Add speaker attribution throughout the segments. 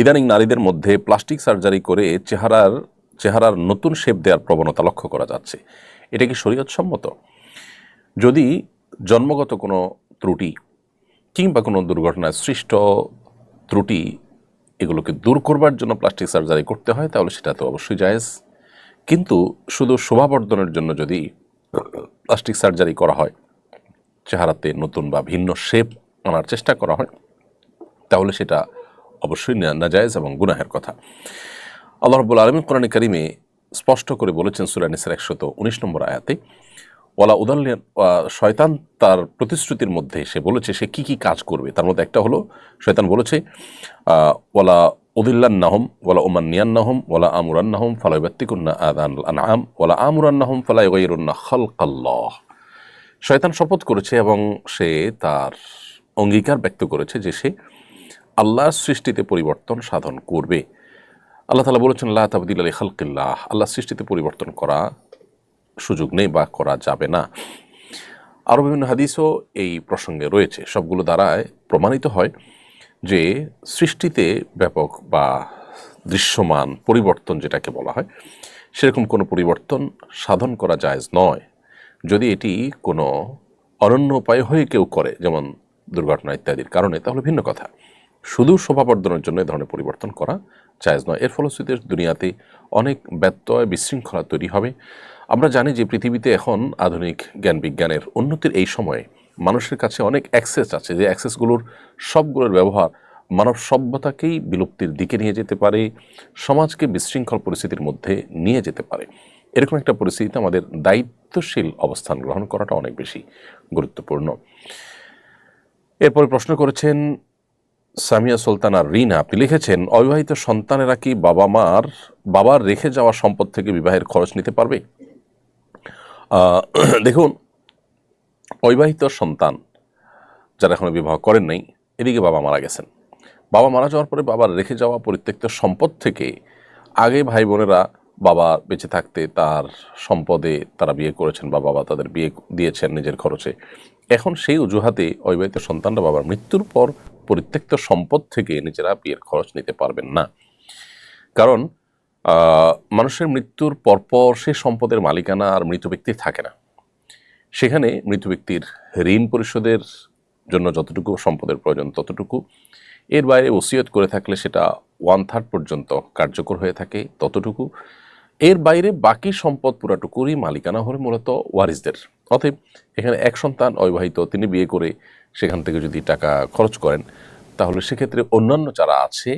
Speaker 1: ইদানিং নারীদের মধ্যে প্লাস্টিক সার্জারি করে চেহারার চেহারার নতুন শেপ দেওয়ার প্রবণতা লক্ষ্য করা যাচ্ছে। এটা কি শরীয়তসম্মত? যদি জন্মগত কোনো ত্রুটি কিংবা কোনো দুর্ঘটনায় সৃষ্ট ত্রুটি এগুলোকে দূর করবার জন্য প্লাস্টিক সার্জারি করতে হয়, তাহলে সেটা তো অবশ্যই জায়েজ। কিন্তু শুধু শোভাবর্ধনের জন্য যদি প্লাস্টিক সার্জারি করা হয়, চেহারাতে নতুন বা ভিন্ন শেপ আনার চেষ্টা করা হয়, তাহলে সেটা অবশ্যই নাজায়েজ এবং গুনাহের কথা। আল্লাহ রব্বুল আলমী কোরআন কারিমে স্পষ্ট করে বলেছেন সুরানিসের একশত উনিশ নম্বর আয়াতে, ওয়ালা উদাল্লিয়ান শয়তান তার প্রতিশ্রুতির মধ্যে সে বলেছে, সে কি কি কাজ করবে? তার মধ্যে একটা হলো, শয়তান বলেছে ওয়ালা উদিল্লান নাহম ওয়ালা ওমান নিয়ান নাহম ওয়ালা আমুরান নাহম ফালাইবাত্তিকুন্না আদান আনআম, ওয়ালা ওয়াইরুন্না খালকাল্লাহ। শয়তান শপথ করেছে এবং সে তার অঙ্গীকার ব্যক্ত করেছে যে সে আল্লাহর সৃষ্টিতে পরিবর্তন সাধন করবে। আল্লাহ তালা বলেছেন আল্লাহ তাবদিল আলী খালকিল্লাহ। আল্লাহ সৃষ্টিতে পরিবর্তন করা সুযোগ নেই বা করা যাবে না। আরও বিভিন্ন হাদিসও এই প্রসঙ্গে রয়েছে। সবগুলো দ্বারায় প্রমাণিত হয় যে সৃষ্টিতে ব্যাপক বা দৃশ্যমান পরিবর্তন যেটাকে বলা হয়, সেরকম কোনো পরিবর্তন সাধন করা জায়েজ নয়। যদি এটি কোনো অনন্য উপায় হয়ে কেউ করে, যেমন দুর্ঘটনা ইত্যাদির কারণে, তাহলে ভিন্ন কথা। শুধু শোভাবর্ধনের জন্য এ ধরনের পরিবর্তন করা জায়েজ নয়। এর ফলশ্রুতিতে দুনিয়াতে অনেক ব্যত্যয় বিশৃঙ্খলা তৈরি হবে। আমরা জানি যে পৃথিবীতে এখন আধুনিক জ্ঞান বিজ্ঞানের উন্নতির এই সময়ে মানুষের কাছে অনেক অ্যাক্সেস আছে যে অ্যাক্সেসগুলোর সবগুলোর ব্যবহার মানব সভ্যতাকেই বিলুপ্তির দিকে নিয়ে যেতে পারে, সমাজকে বিশৃঙ্খল পরিস্থিতির মধ্যে নিয়ে যেতে পারে। এরকম একটা পরিস্থিতিতে আমাদের দায়িত্বশীল অবস্থান গ্রহণ করাটা অনেক বেশি গুরুত্বপূর্ণ। এরপরে প্রশ্ন করেছেন সামিয়া সুলতানা রিনা, আপনি লিখেছেন, অবিবাহিত সন্তানেরা কি বাবা মার বাবার রেখে যাওয়া সম্পদ থেকে বিবাহের খরচ নিতে পারবে? দেখুন, অবিবাহিত সন্তান যারা এখনও বিবাহ করেন নাই, এদিকে বাবা মারা গেছেন। বাবা মারা যাওয়ার পরে বাবার রেখে যাওয়া পরিত্যক্ত সম্পদ থেকে আগে ভাই বোনেরা বাবা বেঁচে থাকতে তার সম্পদে তারা বিয়ে করেছেন বা বাবা তাদের বিয়ে দিয়েছেন নিজের খরচে। এখন সেই অজুহাতে অবিবাহিত সন্তানরা বাবার মৃত্যুর পর পরিত্যক্ত সম্পদ থেকে নিজেরা বিয়ের খরচ নিতে পারবেন না। কারণ মানুষের মৃত্যুর পরপর সে সম্পদের মালিকানা আর মৃত ব্যক্তির থাকে না। সেখানে মৃত ব্যক্তির ঋণ পরিশোধের জন্য যতটুকু সম্পদের প্রয়োজন ততটুকু। এর বাইরে ওসিয়ত করে থাকলে সেটা ওয়ান থার্ড পর্যন্ত কার্যকর হয়ে থাকে ততটুকু। এর বাইরে বাকি সম্পদ পুরাটুকুরই মালিকানা হলে মূলত ওয়ারিসদের। অতএব এখানে এক সন্তান অবিবাহিত, তিনি বিয়ে করে সেখান থেকে যদি টাকা খরচ করেন, তাহলে সেক্ষেত্রে অন্যান্য যারা আছে,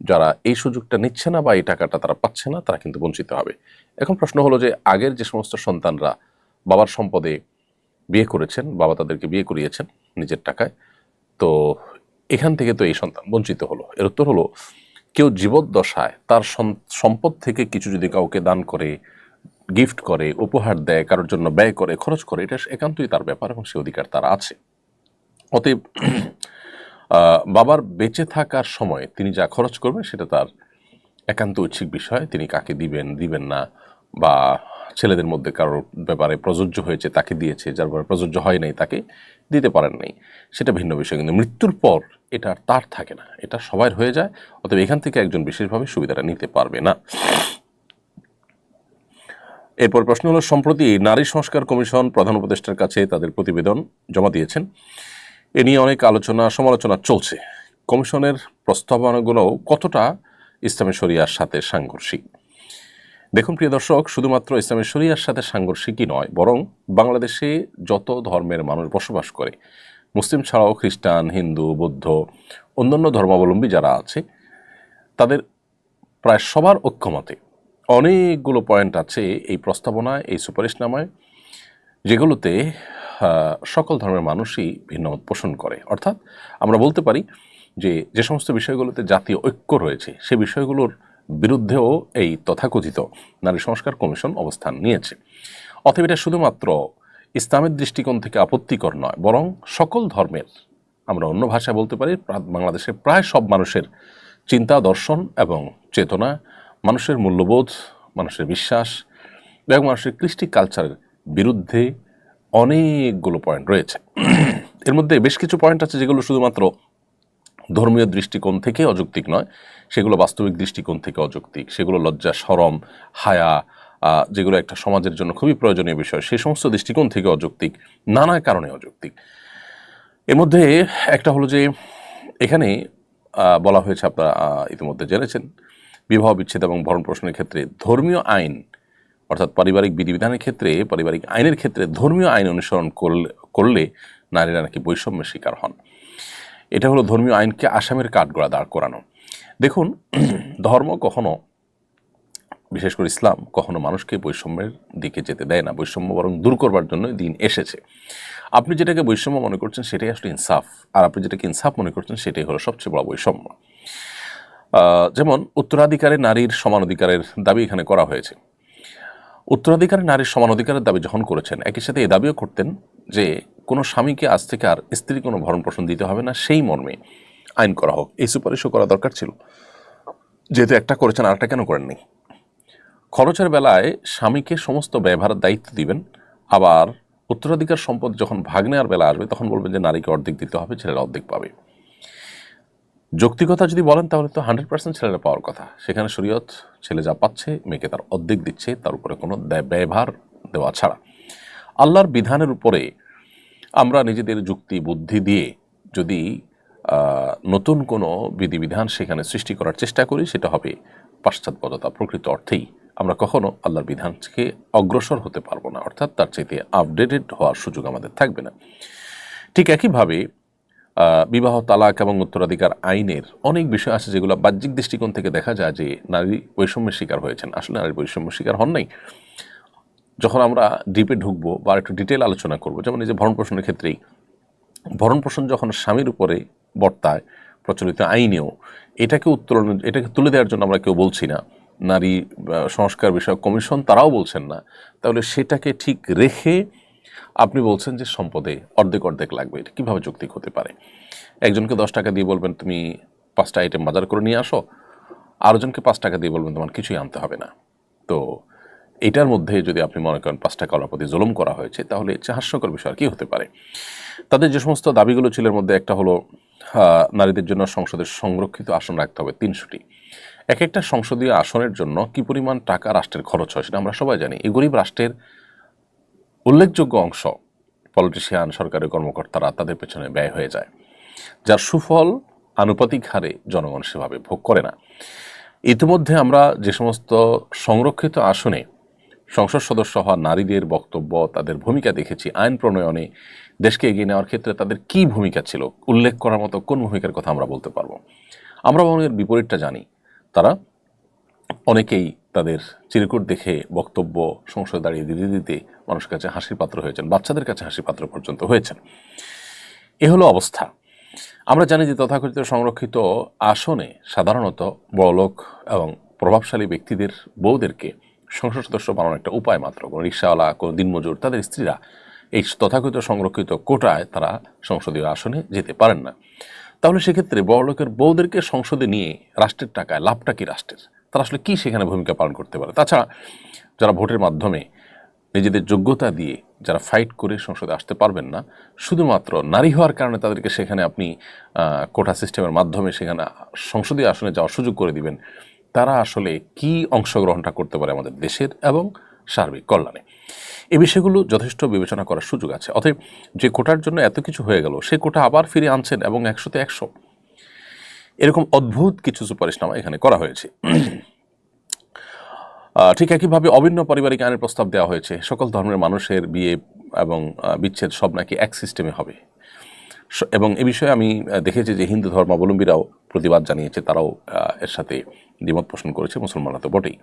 Speaker 1: যারা এই সুযোগটা নিচ্ছে না বা এই টাকাটা তারা পাচ্ছে না, তারা কিন্তু বঞ্চিত হবে। এখন প্রশ্ন হলো যে, আগের যে সমস্ত সন্তানরা বাবার সম্পদে বিয়ে করেছেন, বাবা তাদেরকে বিয়ে করিয়েছেন নিজের টাকায়, তো এখান থেকে তো এই সন্তান বঞ্চিত হলো। এর উত্তর হলো কেউ জীবদ্দশায় তার সম্পদ থেকে কিছু যদি কাউকে দান করে গিফট করে, উপহার দেয়, কারোর জন্য ব্যয় করে, খরচ করে, এটা একান্তই তার ব্যাপার এবং সে অধিকার তার আছে। অতএব বাবার বেঁচে থাকার সময় তিনি যা খরচ করবেন সেটা তার একান্ত ঐচ্ছিক বিষয়। তিনি কাকে দিবেন দিবেন না, বা ছেলেদের মধ্যে কারোর ব্যাপারে প্রযোজ্য হয়েছে, তাকে দিয়েছে, যার ব্যাপারে প্রযোজ্য হয় নাই, তাকে দিতে পারেন নাই, সেটা ভিন্ন বিষয়। কিন্তু মৃত্যুর পর এটা তার থাকে না, এটা সবার হয়ে যায়, অতএব এখান থেকে একজন বিশেষভাবে সুবিধাটা নিতে পারবে না। এরপর প্রশ্ন হলো, সম্প্রতি নারী সংস্কার কমিশন প্রধান উপদেষ্টার কাছে তাদের প্রতিবেদন জমা দিয়েছেন। এ নিয়ে অনেক আলোচনা, সমালোচনা চলছে। কমিশনের প্রস্তাবনাগুলো কতটা ইসলামী শরিয়ার সাথে সাংঘর্ষিক? দেখুন প্রিয় দর্শক, শুধুমাত্র ইসলামী শরিয়ার সাথে সাংঘর্ষিকই নয়, বরং বাংলাদেশে যত ধর্মের মানুষ বসবাস করে মুসলিম ছাড়াও খ্রিস্টান, হিন্দু, বৌদ্ধ, অন্যান্য ধর্মাবলম্বী যারা আছে, তাদের প্রায় সবার ঐক্যমতে অনেকগুলো পয়েন্ট আছে এই প্রস্তাবনায়, এই সুপারিশনামায় যেগুলোতে সকল ধর্মের মানুষই ভিন্ন মত পোষণ করে। অর্থাৎ আমরা বলতে পারি যে যে সমস্ত বিষয়গুলোতে জাতীয় ঐক্য রয়েছে, সে বিষয়গুলোর বিরুদ্ধেও এই তথাকথিত নারী সংস্কার কমিশন অবস্থান নিয়েছে। অতএব এটা শুধুমাত্র ইসলামের দৃষ্টিকোণ থেকে আপত্তিকর নয়, বরং সকল ধর্মের, আমরা অন্য ভাষায় বলতে পারি বাংলাদেশের প্রায় সব মানুষের চিন্তা, দর্শন এবং চেতনা, মানুষের মূল্যবোধ, মানুষের বিশ্বাস এবং মানুষের কৃষ্টি কালচারের বিরুদ্ধে অনেকগুলো পয়েন্ট রয়েছে। এর মধ্যে বেশ কিছু পয়েন্ট আছে যেগুলো শুধুমাত্র ধর্মীয় দৃষ্টিকোণ থেকে অযৌক্তিক নয়, সেগুলো বাস্তবিক দৃষ্টিকোণ থেকে অযৌক্তিক। সেগুলো লজ্জা, সরম, হায়া যেগুলো একটা সমাজের জন্য খুবই প্রয়োজনীয় বিষয়, সেই সমস্ত দৃষ্টিকোণ থেকে অযৌক্তিক, নানা কারণে অযৌক্তিক। এর মধ্যে একটা হলো যে, এখানে বলা হয়েছে আপনারা ইতিমধ্যে জেনেছেন, বিবাহ বিচ্ছেদ এবং ভরণ পোষণের ক্ষেত্রে ধর্মীয় আইন, অর্থাৎ পারিবারিক বিধিবিধানের ক্ষেত্রে, পারিবারিক আইনের ক্ষেত্রে ধর্মীয় আইন অনুসরণ করলে নারীরা নাকি বৈষম্যের শিকার হন। এটা হলো ধর্মীয় আইনকে আসামের কাঠগড়া দাঁড় করানো। দেখুন, ধর্ম কখনো বিশেষ করে ইসলাম কখনো মানুষকে বৈষম্যের দিকে যেতে দেয় না, বৈষম্য বরং দূর করবার জন্য দিন এসেছে। আপনি যেটাকে বৈষম্য মনে করছেন সেটাই আসলে ইনসাফ, আর আপনি যেটাকে ইনসাফ মনে করছেন সেটাই হলো সবচেয়ে বড় বৈষম্য। যেমন উত্তরাধিকারে নারীর সমান অধিকারের দাবি এখানে করা হয়েছে। উত্তরাধিকারে নারীর সমান অধিকারের দাবি যখন করেছেন, একই সাথে এই দাবিও করতেন যে কোনো স্বামীকে আজ থেকে আর স্ত্রী কোনো ভরণ পোষণ দিতে হবে না, সেই মর্মে আইন করা হোক। এই সুপারিশও করা দরকার ছিল। যেহেতু একটা করেছেন, আরেকটা কেন করেননি? খরচের বেলায় স্বামীকে সমস্ত ব্যবহারের দায়িত্ব দিবেন। আবার উত্তরাধিকার সম্পদ যখন ভাগ নেওয়ার বেলা আসবে, তখন বলবেন যে, নারীকে অর্ধেক দিতে হবে, ছেলেরা অর্ধেক পাবে। যৌক্তিকতা যদি বলেন, তাহলে তো হান্ড্রেড পার্সেন্ট ছেলেরা পাওয়ার কথা। সেখানে শরীয়ত ছেলে যা পাচ্ছে, মেয়েকে তার অর্ধেক দিচ্ছে, তার উপরে কোনো ব্যয়ভার দেওয়া ছাড়া। আল্লাহর বিধানের উপরে আমরা নিজেদের যুক্তি, বুদ্ধি দিয়ে যদি নতুন কোনো বিধিবিধান সেখানে সৃষ্টি করার চেষ্টা করি, সেটা হবে পাশ্চাত্যপদতা প্রকৃত অর্থেই। আমরা কখনো আল্লাহর বিধানকে অগ্রসর হতে পারব না, অর্থাৎ তার চাইতে আপডেটেড হওয়ার সুযোগ আমাদের থাকবে না। ঠিক একইভাবে বিবাহ, তালাক এবং উত্তরাধিকার আইনের অনেক বিষয় আছে যেগুলো বাহ্যিক দৃষ্টিকোণ থেকে দেখা যায় যে নারী বৈষম্যের শিকার হয়েছেন। আসলে নারী বৈষম্যের শিকার হন নাই। যখন আমরা ডিপে ঢুকবো বা একটু ডিটেল আলোচনা করব, যেমন এই যে ভরণ পোষণের ক্ষেত্রেই, ভরণ পোষণ যখন স্বামীর উপরে বর্তায় প্রচলিত আইনেও, এটাকে উত্তোলন এটাকে তুলে দেওয়ার জন্য আমরা কেউ বলছি না। নারী সংস্কার বিষয়ক কমিশন তারাও বলছেন না। তাহলে সেটাকে ঠিক রেখে আপনি বলছেন যে সম্পদে অর্ধেক অর্ধেক লাগবে। এটা কীভাবে যৌক্তিক হতে পারে? একজনকে দশ টাকা দিয়ে বলবেন, তুমি পাঁচটা আইটেম বাজার করে নিয়ে আসো। আরেকজনকে পাঁচ টাকা দিয়ে বলবেন, তোমার কিছুই আনতে হবে না। তো এটার মধ্যে যদি আপনি মনে করেন পাঁচ টাকা প্রতি জুলুম করা হয়েছে, তাহলে চেয়ে হাস্যকর বিষয় আর কি হতে পারে? তাদের যে সমস্ত দাবিগুলো ছিল মধ্যে একটা হলো নারীদের জন্য সংসদে সংরক্ষিত আসন রাখতে হবে তিনশোটি। এক একটা সংসদীয় আসনের জন্য কি পরিমাণ টাকা রাষ্ট্রের খরচ হয় সেটা আমরা সবাই জানি। এই গরিব রাষ্ট্রের উল্লেখযোগ্য অংশ পলিটিশিয়ান সরকারি কর্মকর্তারা তাদের পেছনে ব্যয় হয়ে যায়। যার সুফল আনুপাতিক হারে জনগণ সেভাবে ভোগ করে না। ইতিমধ্যে আমরা যে সমস্ত সংরক্ষিত আসনে সংসদ সদস্য হওয়া নারীদের বক্তব্য, তাদের ভূমিকা দেখেছি, আইন প্রণয়নে দেশকে এগিয়ে নেওয়ার ক্ষেত্রে তাদের কি ভূমিকা ছিল, উল্লেখ করার মতো কোন ভূমিকার কথা আমরা বলতে পারব? আমরা এর বিপরীতটা জানি। তারা অনেকেই তাদের চিরকুট দেখে বক্তব্য সংসদে দাঁড়িয়ে দিতে দিতে মানুষের কাছে হাসির পাত্র হয়েছেন, বাচ্চাদের কাছে হাসির পাত্র পর্যন্ত হয়েছেন। এ হলো অবস্থা। আমরা জানি যে তথাকথিত সংরক্ষিত আসনে সাধারণত বড়লোক এবং প্রভাবশালী ব্যক্তিদের, বউদেরকে সংসদ সদস্য বানানোর একটা উপায় মাত্র। কোনো রিক্সাওয়ালা, কোনো দিনমজুর, তাদের স্ত্রীরা এই তথাকথিত সংরক্ষিত কোটায় তারা সংসদীয় আসনে যেতে পারেন না। তাহলে সেক্ষেত্রে বড়লোকের বউদেরকে সংসদে নিয়ে রাষ্ট্রের টাকায় লাভটা কি রাষ্ট্রের? তারা আসলে কি সেখানে ভূমিকা পালন করতে পারে? তাছাড়া যারা ভোটের মাধ্যমে নিজেদের যোগ্যতা দিয়ে যারা ফাইট করে সংসদে আসতে পারবেন না, শুধুমাত্র নারী হওয়ার কারণে তাদেরকে সেখানে আপনি কোটা সিস্টেমের মাধ্যমে সেখানে সংসদীয় আসনে যাওয়ার সুযোগ করে দিবেন। তারা আসলে কি অংশগ্রহণটা করতে পারে আমাদের দেশের এবং সার্বিক কল্যাণে? এই বিষয়গুলো যথেষ্ট বিবেচনা করার সুযোগ আছে। অতএব যে কোটার জন্য এত কিছু হয়ে গেল সে কোটা আবার ফিরে আনছেন এবং একশোতে একশো। এরকম অদ্ভুত কিছু সুপারিশনামা এখানে করা হয়েছে। ঠিক একইভাবে অভিন্ন পারিবারিক আইনের প্রস্তাব দেওয়া হয়েছে। সকল ধর্মের মানুষের বিয়ে এবং বিচ্ছেদ সব নাকি এক সিস্টেমে হবে। এবং এ বিষয়ে আমি দেখেছি যে হিন্দু ধর্মাবলম্বীরাও প্রতিবাদ জানিয়েছে, তারাও এর সাথে দ্বিমত পোষণ করেছে মুসলমানরা তো বটেই।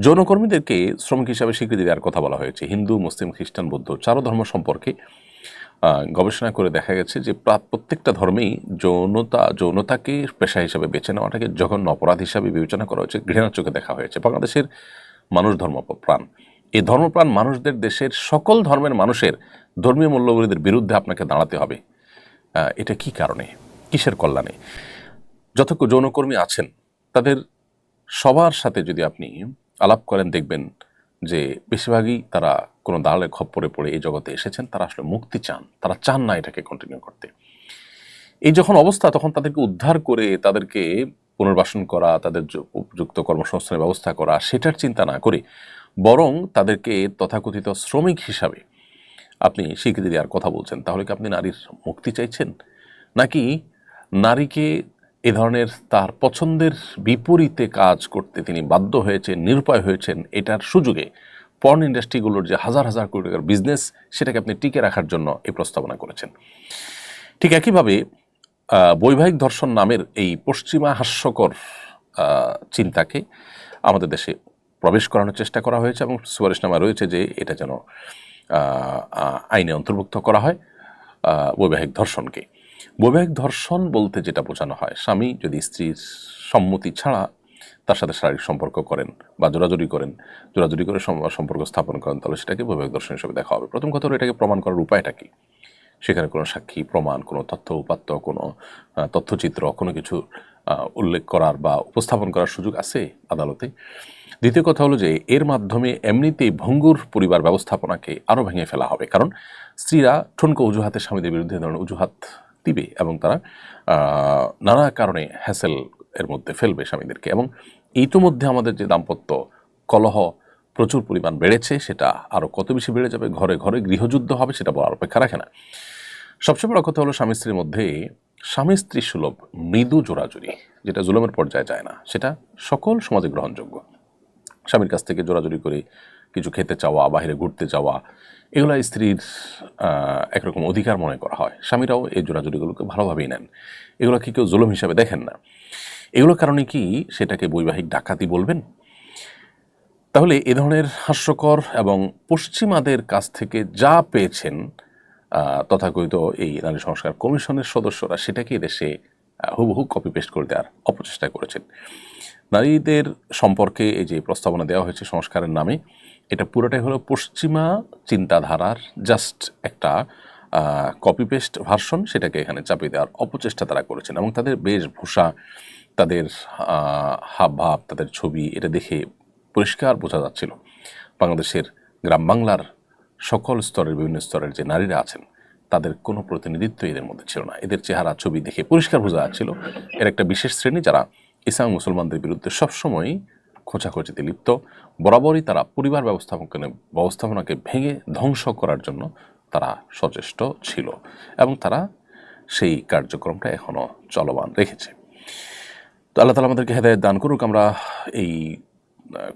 Speaker 1: যৌনকর্মীদেরকে শ্রমিক হিসাবে স্বীকৃতি দেওয়ার কথা বলা হয়েছে। হিন্দু, মুসলিম, খ্রিস্টান, বৌদ্ধ চারো ধর্ম সম্পর্কে গবেষণা করে দেখা গেছে যে প্রা- প্রত্যেকটা ধর্মেই যৌনতা, যৌনতাকে পেশা হিসাবে বেছে নেওয়াটাকে জঘন্য অপরাধ হিসাবে বিবেচনা করা হয়েছে, ঘৃণার চোখে দেখা হয়েছে। বাংলাদেশের মানুষ ধর্মপ্রাণ এই ধর্মপ্রাণ মানুষদের দেশের সকল ধর্মের মানুষের ধর্মীয় মূল্যবোধের বিরুদ্ধে আপনাকে দাঁড়াতে হবে। এটা কি কারণে? কিসের কল্যাণে? যত যৌনকর্মী আছেন, তাদের সবার সাথে যদি আপনি আলাপ করেন, দেখবেন যে বেশিরভাগই তারা কোনো দালালের খপ্পরে পড়ে এই জগতে এসেছেন, তারা আসলে মুক্তি চান, তারা চান না এটাকে কন্টিনিউ করতে। এই যখন অবস্থা, তখন তাদেরকে উদ্ধার করে তাদেরকে পুনর্বাসন করা, তাদের উপযুক্ত কর্মসংস্থানের ব্যবস্থা করা, সেটার চিন্তা না করে বরং তাদেরকে তথাকথিত শ্রমিক হিসাবে আপনি স্বীকৃতি দেওয়ার কথা বলছেন, তাহলে কি আপনি নারীর মুক্তি চাইছেন? নাকি নারীকে এ ধরনের তার পছন্দের বিপরীতে কাজ করতে তিনি বাধ্য হয়েছেন, নিরুপায় হয়েছেন এটার সুযোগে। পর্ন ইন্ডাস্ট্রিগুলোর যে হাজার হাজার কোটি টাকার বিজনেস, সেটাকে আপনি টিকে রাখার জন্য এই প্রস্তাবনা করেছেন। ঠিক একইভাবে বৈবাহিক ধর্ষণ নামের এই পশ্চিমা হাস্যকর চিন্তাকে আমাদের দেশে প্রবেশ করানোর চেষ্টা করা হয়েছে এবং সুপারিশনামা রয়েছে যে এটা যেন আইনে অন্তর্ভুক্ত করা হয় বৈবাহিক ধর্ষণকে। বৈবাহিক ধর্ষণ বলতে যেটা বোঝানো হয়, স্বামী যদি স্ত্রীর সম্মতি ছাড়া তার সাথে শারীরিক সম্পর্ক করেন বা জোরাজুরি করেন, জোরাজুরি করে সম্পর্ক স্থাপন করেন, তাহলে সেটাকে বৈবাহিক দর্শন হিসেবে দেখা হবে। প্রথম কথা হলো এটাকে প্রমাণ করার উপায়টা কি? সেখানে কোনো সাক্ষী, প্রমাণ, কোনো তথ্য উপাত্ত, কোনো তথ্যচিত্র, কোনো কিছু উল্লেখ করার বা উপস্থাপন করার সুযোগ আছে আদালতে? দ্বিতীয় কথা হলো যে এর মাধ্যমে এমনিতেই ভঙ্গুর পরিবার ব্যবস্থাপনাকে আরও ভেঙে ফেলা হবে। কারণ স্ত্রীরা ঠুনকো অজুহাতে স্বামীদের বিরুদ্ধে ধরনের অজুহাত দিবে এবং তারা নানা কারণে হ্যাসেল এর মধ্যে ফেলবে স্বামীদেরকে। এবং ইতিমধ্যে আমাদের যে দাম্পত্য কলহ প্রচুর পরিমাণ বেড়েছে, সেটা আরও কত বেশি বেড়ে যাবে, ঘরে ঘরে গৃহযুদ্ধ হবে, সেটা বলার অপেক্ষা রাখে না। সবচেয়ে বড় কথা হলো স্বামী স্ত্রীর মধ্যে স্বামী স্ত্রী সুলভ মৃদু জোড়াজুড়ি যেটা জুলমের পর্যায়ে যায় না, সেটা সকল সমাজে গ্রহণযোগ্য। স্বামীর কাছ থেকে জোরাজুরি করে কিছু খেতে চাওয়া বাইরে ঘুরতে যাওয়া এগুলো স্ত্রীর একরকম অধিকার মনে করা হয়। স্বামীরাও এই জোরাজুরিগুলোকে ভালোভাবেই নেন। এগুলো কি কেউ জুলুম হিসাবে দেখেন না। এগুলোর কারণে কি সেটাকে বৈবাহিক ডাকাতি বলবেন? তাহলে এ ধরনের হাস্যকর এবং পশ্চিমাদের কাছ থেকে যা পেয়েছেন তথাকথিত এই নারী সংস্কার কমিশনের সদস্যরা সেটাকে দেশে হুবহু কপি পেস্ট করে দেওয়ার অপচেষ্টা করেছেন। নারীদের সম্পর্কে এই যে প্রস্তাবনা দেওয়া হয়েছে সংস্কারের নামে এটা পুরোটাই হলো পশ্চিমা চিন্তাধারার জাস্ট একটা কপি পেস্ট ভার্সন সেটাকে এখানে চাপিয়ে দেওয়ার অপচেষ্টা তারা করেছেন এবং তাদের বেশভূষা, তাদের হাবভাব, তাদের ছবি এটা দেখে পরিষ্কার বোঝা যাচ্ছিল। বাংলাদেশের গ্রাম বাংলার সকল স্তরের, বিভিন্ন স্তরের যে নারীরা আছেন, তাদের কোনো প্রতিনিধিত্ব এদের মধ্যে ছিল না। এদের চেহারা, ছবি দেখে পরিষ্কার বোঝা যাচ্ছিল। এর একটা বিশেষ শ্রেণি যারা ইসলাম মুসলমানদের বিরুদ্ধে সবসময়ই খোঁচাখোঁচিতে লিপ্ত, বরাবরই তারা পরিবার ব্যবস্থাপনা ব্যবস্থাপনাকে ভেঙে ধ্বংস করার জন্য তারা সচেষ্ট ছিল এবং তারা সেই কার্যক্রমটা এখনও চলমান রেখেছে। তো আল্লাহ তালা আমাদেরকে হেদায়ত দান করুক, আমরা এই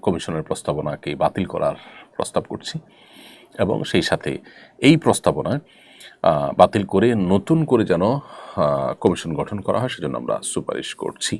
Speaker 1: কমিশনের প্রস্তাবনাকে বাতিল করার প্রস্তাব করছি এবং সেই সাথে এই প্রস্তাবনা বাতিল করে নতুন করে যেন কমিশন গঠন করা হয়, সেজন্য আমরা সুপারিশ করছি।